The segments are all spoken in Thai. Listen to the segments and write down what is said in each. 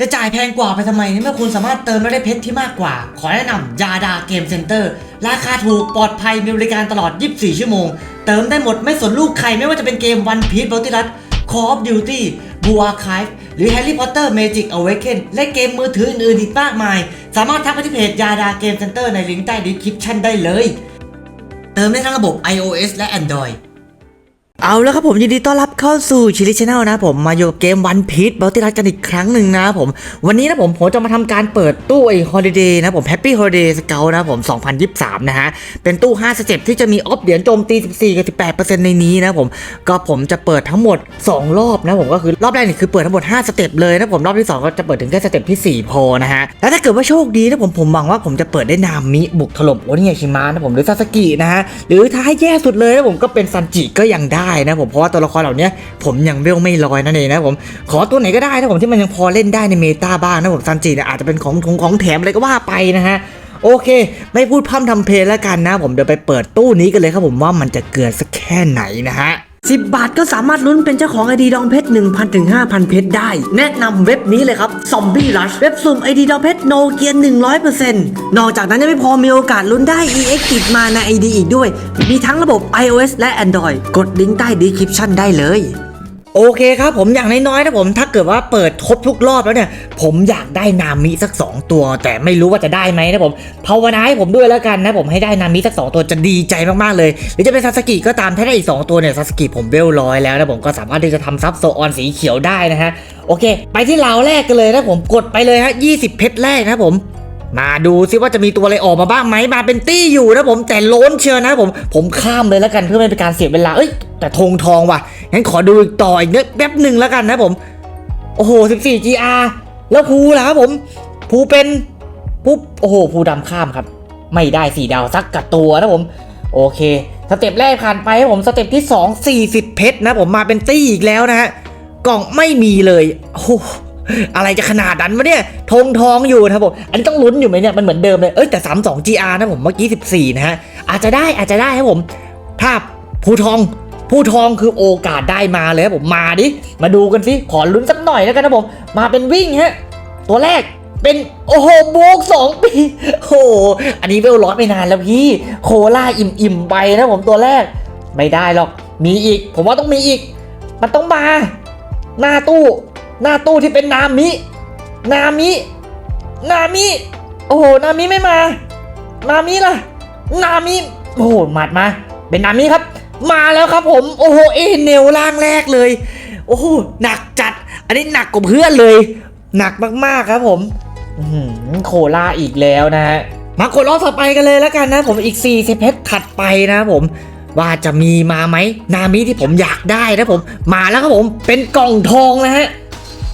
จะจ่ายแพงกว่าไปทำไมเมื่อคุณสามารถเติมและได้เพชรที่มากกว่า ขอแนะนำยาดาเกมเซ็นเตอร์ราคาถูกปลอดภัยมีบริการตลอด 24 ชั่วโมง เติมได้หมดไม่สนลูกใครไม่ว่าจะเป็นเกม One Piece b a t t l e Call of Duty Blue Archive หรือ Harry Potter Magic Awaken และเกมมือถืออื่นๆอีกมากมาย สามารถทักไปที่เพจยาดาเกมเซ็นเตอร์ในลิงก์ใต้ดีคริปชั่นได้เลย เติมได้ทั้งระบบ iOS และ Android เอาแล้วครับผมยินดีต้อนรับเข้าสู่ชิลิชแนลนะผมมาอยู่กับเกม One Piece b a l t i r a กันอีกครั้งหนึ่งนะผม วันนี้นะผมผมจะมาทำการเปิดตู้ไอ้ Holiday นะผม Happy Holiday Scout นะผม 2023 นะฮะ เป็นตู้ 5 สเต็ปที่จะมีออฟเหรียญโจมตี 14 กับ 18%ในนี้นะผม ก็ผมจะเปิดทั้งหมด 2 รอบนะผมก็คือรอบแรกนี่คือเปิดทั้งหมด 5 สเต็ปเลยนะผมรอบที่ 2 ก็จะเปิดถึงแค่สเต็ปที่ 4 พอนะฮะแล้วถ้าเกิดว่าโชคดีนะผมผมหวังว่าผมจะเปิดได้นามิบุกถล่มโอนิเงชิมะนะผมหรือซาสกินะฮะหรือถ้าให้แย่สุดเลยนะผมก็เป็นซันจิก็ยังได้ได้นะผมเพราะว่าตัวละครเหล่านี้ผมยังเวลไม่ลอยนั่นเองนะผมขอตัวไหนก็ได้นะผมที่มันยังพอเล่นได้ในเมตาบ้างนะผมซันจิเนี่ยอาจจะเป็นของทงของแถมอะไรก็ว่าไปนะฮะโอเค ไม่พูดพร่ำทำเพลงแล้วกันนะ ผมเดี๋ยวไปเปิดตู้นี้กันเลยครับผมว่ามันจะเกลือสักแค่ไหนนะฮะ 10 บาทก็สามารถลุ้นเป็นเจ้าของไอดีดองเพชร1,000ถึง5,000 เพชรได้ แนะนำเว็บนี้เลยครับ Zombie Rush เว็บสุ่มไอดีดองเพชรโนเกีย100%นอกจากนั้นยังไม่พอมีโอกาสลุ้นได้ EX ติดมาในไอดีอีกด้วย มีทั้งระบบ iOS และ Android กดลิงก์ใต้ดีคริปชั่นได้เลย โอเคครับผมอย่างน้อยๆนะผมถ้าเกิดว่าเปิดครบทุกรอบแล้วเนี่ย ผมอยากได้นามิสัก 2 ตัว แต่ไม่รู้ว่าจะได้ไหมนะผมภาวนาให้ผมด้วยแล้วกันนะผมให้ได้นามิสัก 2 ตัวจะดีใจมากๆเลย หรือจะเป็นซาสกิก็ตามถ้าได้อีก 2 ตัวเนี่ยซาสกิผมเวลร้อยแล้วนะผมก็สามารถที่จะทำซับโซออนสีเขียวได้นะฮะโอเค ไปที่ราวแรกกันเลยนะผมกดไปเลยฮะ20 เพชรแรกนะผมมาดูซิว่าจะมีตัวอะไรออกมาบ้างไหมมาเป็นตี้อยู่นะผมแต่ล้นเชียวนะผมผมข้ามเลยแล้วกันเพื่อไม่เป็นการเสียเวลาเอ้ยแต่ธงทองว่ะ งั้นขอดูอีกต่ออีกนิดแป๊บหนึ่งแล้วกันนะผม โอ้โห 14 GR แล้วภูล่ะครับผมภูเป็นปุ๊บโอ้โหภูดำข้ามครับ ไม่ได้สี่ดาวสักกับตัวนะผม โอเค สเต็ปแรกผ่านไปครับผมสเต็ปที่ 2 40 เพชรนะผมมาเป็นตี้อีกแล้วนะฮะกล่องไม่มีเลยโอ้อะไรจะขนาดนั้นวะเนี่ยธงทองอยู่นะครับผม อันนี้ต้องลุ้นอยู่ไหมเนี่ยมันเหมือนเดิมเลย เอ้ยแต่ 32 GR นะผมเมื่อกี้ 14 นะฮะ อาจจะได้อาจจะได้ครับผม ถ้าภูทอง ผู้ทองคือโอกาสได้มาเลยผมมาดิ มาดูกันสิขอลุ้นสักหน่อยแล้วกันนะผม มาเป็นวิ่งฮะ ตัวแรกเป็นโอ้โหโบกสองปีโอ้โห อันนี้เวลร้อยไปนานแล้วพี่ โคล่าอิ่มอิ่มไปนะผมตัวแรก ไม่ได้หรอก มีอีก ผมว่าต้องมีอีก มันต้องมา หน้าตู้ หน้าตู้ที่เป็นนามิ นามิ นามิ โอ้โห นามิไม่มา นามิล่ะ นามิ โอ้โหหมัดมา เป็นนามิครับ มาแล้วครับผม โอ้โหเอเนลล่างแรกเลย โอ้โหหนักจัด อันนี้หนักกว่าเพื่อนเลย หนักมากๆครับผมโคล่าอีกแล้วนะฮะมากดรอบต่อไปกันเลยแล้วกันนะ ผมอีก4 0เพชรถัดไปนะผมว่าจะมีมาไหมนามิที่ผมอยากได้นะผม มาแล้วครับผมเป็นกล่องทองนะฮะ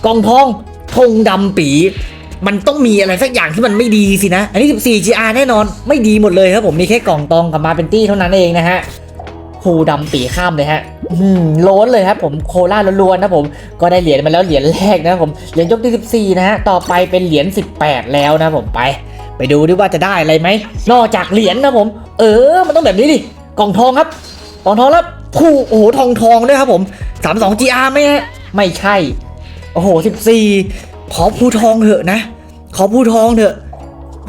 กล่องทองธงดำปี มันต้องมีอะไรสักอย่างที่มันไม่ดีสินะ อันนี้ 14 GR แน่นอนไม่ดีหมดเลยครับผมมีแค่กล่องตองกับมาเป็นตี้เท่านั้นเองนะฮะ ฮูดำปีข้ามเลยฮะอื้อหือโล้นเลยครับผมโคล่าล้วนๆนะผมก็ได้เหรียญมาแล้วเหรียญแรกนะผมเหรียญยกที่14นะฮะต่อไปเป็นเหรียญ18 แล้วนะผมไปไปดูดิว่าจะได้อะไรไหม นอกจากเหรียญนะผม เออ มันต้องแบบนี้ดิ กล่องทองครับ กล่องทองแล้วผู้โอ้โห ทองทองด้วยครับผม32 GR ไหมฮะ ไม่ใช่ โอ้โห14ขอผู้ทองเถอะนะ ขอผู้ทองเถอะ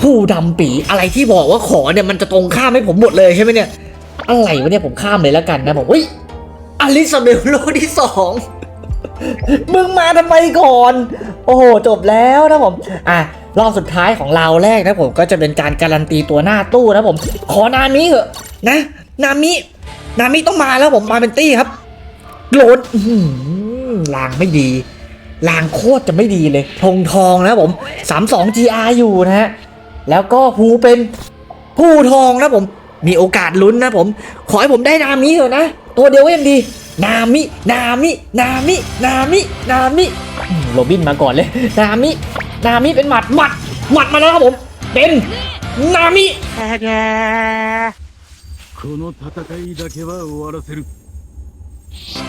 ผู้ดำปี อะไรที่บอกว่าขอเนี่ยมันจะตรงข้ามให้ผมหมดเลยใช่ไหมเนี่ย อะไรวะเนี่ยผมข้ามเลยแล้วกันนะผมเฮ้ยอลิซาเบลโลที่สองมึงมาทำไมก่อน โอ้โห จบแล้วนะผม อะ รอบสุดท้ายของเราแรกนะผมก็จะเป็นการการันตีตัวหน้าตู้นะผม ขอนามิเถอะนะ นามิ นามิต้องมาแล้วผมมาเป็นตี้ครับโหลดอื้อหือลางไม่ดี ลางโคตรจะไม่ดีเลยธงทองนะผม32 GR อยู่นะฮะ แล้วก็ภูเป็นผู้ทองนะผม มีโอกาสลุ้นนะผม ขอให้ผมได้นามิเถอะนะ ตัวเดียวเองดี นามิ นามิ นามิ นามิ นามิโรบินมาก่อนเลย นามิ นามิเป็นหมัด หมัด หมัดมาแล้วครับผม เป็น นามิแก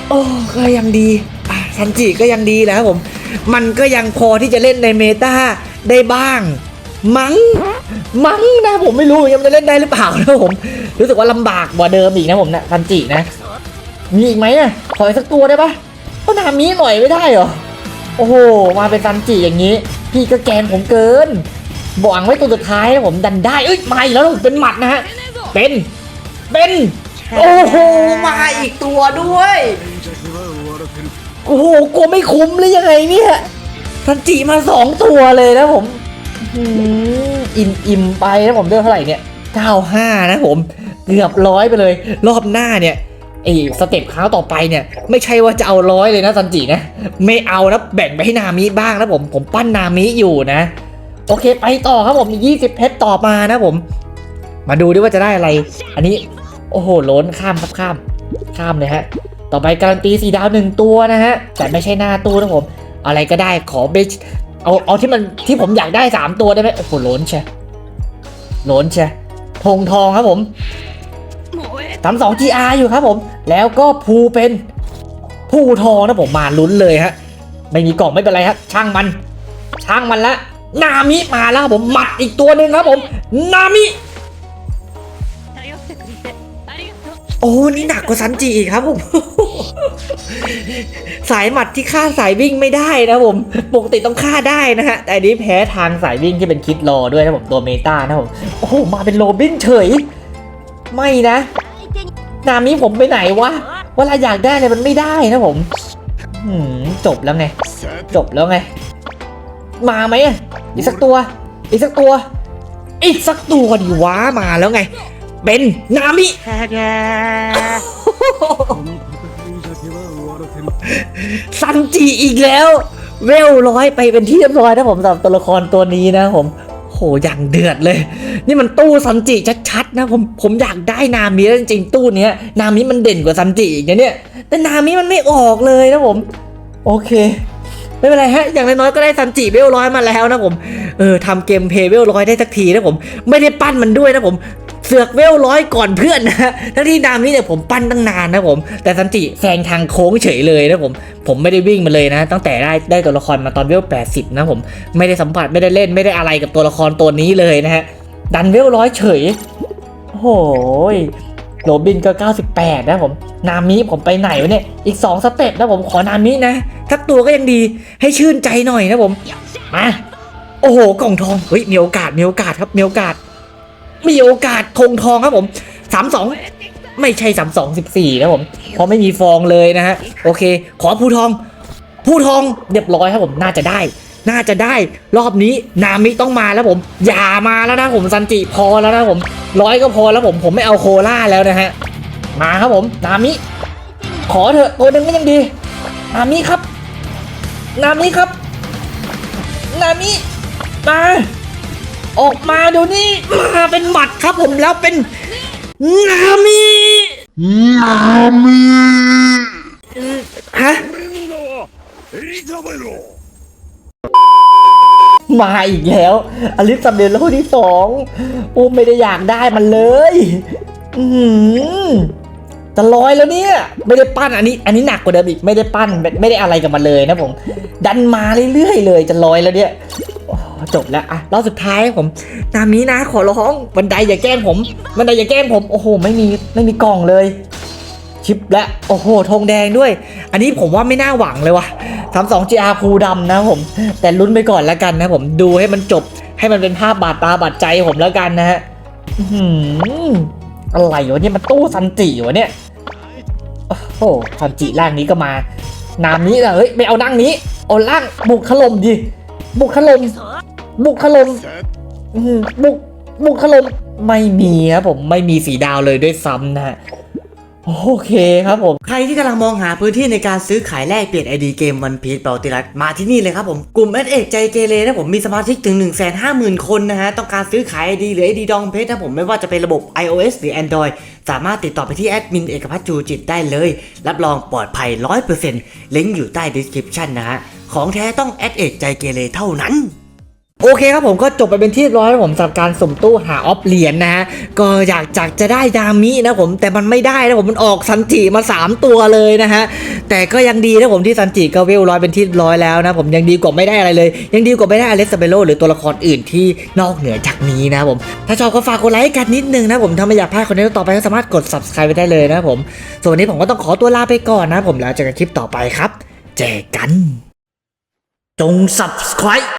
โอ้ก็ยังดีซันจิก็ยังดีแรับผม มันก็ยังพอที่จะเล่นในเมตาได้บ้าง มั้งมั้งนะผมไม่รู้ยังจะเล่นได้หรือเปล่านะผม รู้สึกว่าลำบากกว่าเดิมอีกนะผมนะคันจินะ มีอีกไหมอะขอสักตัวได้ปะก็นามิหน่อยไม่ได้เหรอโอ้โหมาเป็นซันจิอย่างนี้ พี่ก็แกนผมเกินบวังไว้ตัวสุดท้ายนะผมดันได้เอ้ยมาอีกแล้วเป็นหมัดนะฮะเป็นเป็นโอ้โหมาอีกตัวด้วยโอ้โหกลัวไม่คุ้มเลยยังไงเนี่ยซันจิมาสองตัวเลยนะผม อิ่มอิ่มไปนะผมเลือกเท่าไหร่เนี่ย95นะผม เกือบร้อยไปเลย รอบหน้าเนี่ยไอ้สเต็ปครั้งต่อไปเนี่ย ไม่ใช่ว่าจะเอาร้อยเลยนะซันจินะ ไม่เอานะแบ่งไปให้นามิบ้างนะผมผมปั้นนามิอยู่นะ โอเคไปต่อครับผมยี่สิบเพชรต่อมานะผม มาดูดิว่าจะได้อะไร อันนี้ โอ้โหล้นข้ามครับข้าม ข้ามเลยฮะ ต่อไปการันตีสีดาวหนึ่งตัวนะฮะ แต่ไม่ใช่หน้าตู้นะผม อะไรก็ได้ขอเบช เอาเอาที่มันที่ผมอยากได้สามตัวได้ไหมโอ้โหล้นใช่ล้นใช่ธงทองครับผมทำสอง GR อยู่ครับผม แล้วก็ภูเป็นภูทองนะผมมาลุ้นเลยฮะ ไม่มีกล่องไม่เป็นไรครับช่างมัน ช่างมันละนามิมาแล้วครับผมหมัดอีกตัวหนึ่งครับผม นามิ โอ้นี่หนักกว่าซันจิอีกครับผม สายหมัดที่ฆ่าสายวิ่งไม่ได้นะผม ปกติต้องฆ่าได้นะฮะ แต่นี้แพ้ทางสายวิ่งที่เป็นคิดรอด้วยนะผมตัวเมตานะผม โอ้โห มาเป็นโรบินเฉย ไม่นะ นามิผมไปไหนวะ เวลาอยากได้เลยมันไม่ได้นะผมจบแล้วไง จบแล้วไง มาไหมอะอีกสักตัว อีกสักตัว อีกสักตัวดิวะมาแล้วไง เป็นนามิ ซันจิอีกแล้ว เวลร้อยไปเป็นที่เรียบร้อยนะผมสำหรับตัวละครตัวนี้นะผมโหอย่างเดือดเลย นี่มันตู้ซันจิชัดๆนะผมผมอยากได้นามิแล้วจริงๆตู้เนี้ย นามิมันเด่นกว่าซันจิอีกเนี่ย แต่นามิมันไม่ออกเลยนะผม โอเคไม่เป็นไรฮะ อย่างน้อยๆก็ได้ซันจิเวลร้อยมาแล้วนะผม เออทำเกมเพย์เวลร้อยได้สักทีนะผม ไม่ได้ปั้นมันด้วยนะผม เสือกเวลร้อยก่อนเพื่อนนะทั้งที่นามนี้เนี่ยผมปั้นตั้งนานนะผม แต่ซันจิแซงทางโค้งเฉยเลยนะผม ผมไม่ได้วิ่งมาเลยนะ ตั้งแต่ได้ได้ตัวละครมาตอนเวล 80 นะผม ไม่ได้สัมผัสไม่ได้เล่นไม่ได้อะไรกับตัวละครตัวนี้เลยนะฮะ ดันเวลร้อยเฉย โอ้โหยโรบินก็ 98 นะผม นามิผมไปไหนวะเนี่ย อีก 2 สเต็ปนะผมขอนามินะทักตัวก็ยังดีให้ชื่นใจหน่อยนะผม มา โอ้โห กล่องทอง เฮ้ย มีโอกาส มีโอกาสครับ มีโอกาส มีโอกาสธงทองครับผมสามสองไม่ใช่สามสองสิบสี่นะผมเพราะไม่มีฟองเลยนะฮะโอเค ขอผู้ทอง ผู้ทองเรียบร้อยครับผมน่าจะได้ น่าจะได้รอบนี้นามิต้องมาแล้วผม อย่ามาแล้วนะผมซันจิพอแล้วนะผมร้อยก็พอแล้วผมผมไม่เอาโคล่าแล้วนะฮะมาครับผม นามิ ขอเถอะตัวหนึ่งก็ยังดี นามิครับ นามิครับ นามิมา ออกมาเดี๋ยวนี้มาเป็นหมัดครับผมแล้วเป็นนามินามิฮะมาอีกแล้ว อลิสัมเดนโลที่สองอูไม่ได้อยากได้มันเลยอืจะลอยแล้วเนี่ย ไม่ได้ปั้นอันนี้ อันนี้หนักกว่าเดิมอีกไม่ได้ปั้นไม่ได้อะไรกับมันเลยนะผม ดันมาเรื่อยๆเลย จะลอยแล้วเนี่ย จบแล้วอะรอบสุดท้ายผมนามินะขอร้องบันไดอย่าแกล้งผมบันไดอย่าแกล้งผมโอ้โหไม่มีไม่มีกล่องเลย ชิปและโอ้โหธงแดงด้วย อันนี้ผมว่าไม่น่าหวังเลยว่ะทำสอง GR คูดำนะผม แต่ลุ้นไปก่อนแล้วกันนะผมดูให้มันจบให้มันเป็นภาพบาดตาบาดใจผมแล้วกันนะฮะอื้อหืออะไรวะเนี่ยมันตู้ซันจิวะเนี่ยโอ้โหซันจิร่างนี้ก็มานามนี้นะเฮ้ยไม่เอานั่งนี้เอาล่างบุกขลมดิบุกขลม บุกขลมบุกบุกขลมไม่มีครับผมไม่มีสีดาวเลยด้วยซ้ำนะฮะโอเคครับผม ใครที่กำลังมองหาพื้นที่ในการซื้อขายแลกเปลี่ยนไอดีเกมวันพี e เปาติรัสมาที่นี่เลยครับผม กลุ่มแอดเอกใจเกเรนะผมมีสมาชิกถึง 1 5 0 0 0 0 คนนะฮะ ต้องการซื้อขายไอดีหรือไอดีดองเพชรนะผมไม่ว่าจะเป็นระบบ iOS หรือ Android สามารถติดต่อไปที่แอดมินเอกพัฒน์จูจิตได้เลย รับรองปลอดภัย 100%ลิงก์อยู่ใต้ description นะฮะของแท้ต้องแอดเอกใจเกเรเท่านั้น โอเคครับผมก็จบไปเป็นที่ร้อยครับผมสำหรับการสมตู้หาออฟเหรียญนะฮะก็อยากจากจะได้ดามินะผมแต่มันไม่ได้นะผมมันออกซันจิมา 3 ตัวเลยนะฮะแต่ก็ยังดีนะผมที่ซันจิก็เวลร้อยเป็นที่ร้อยแล้วนะผมยังดีกว่าไม่ได้อะไรเลย ยังดีกว่าไม่ได้อเล็กซเบโลหรือตัวละครอื่นที่นอกเหนือจากนี้นะผมถ้าชอบก็ฝากกดไลค์กันนิดนึงนะผมถ้าไม่อยากพลาดคอนเทนต์ต่อไปก็สามารถกด subscribe ไปได้เลยนะผมส่วนวันนี้ผมก็ต้องขอตัวลาไปก่อนนะผมแล้วเจอกันคลิปต่อไปครับเจอกัน จง subscribe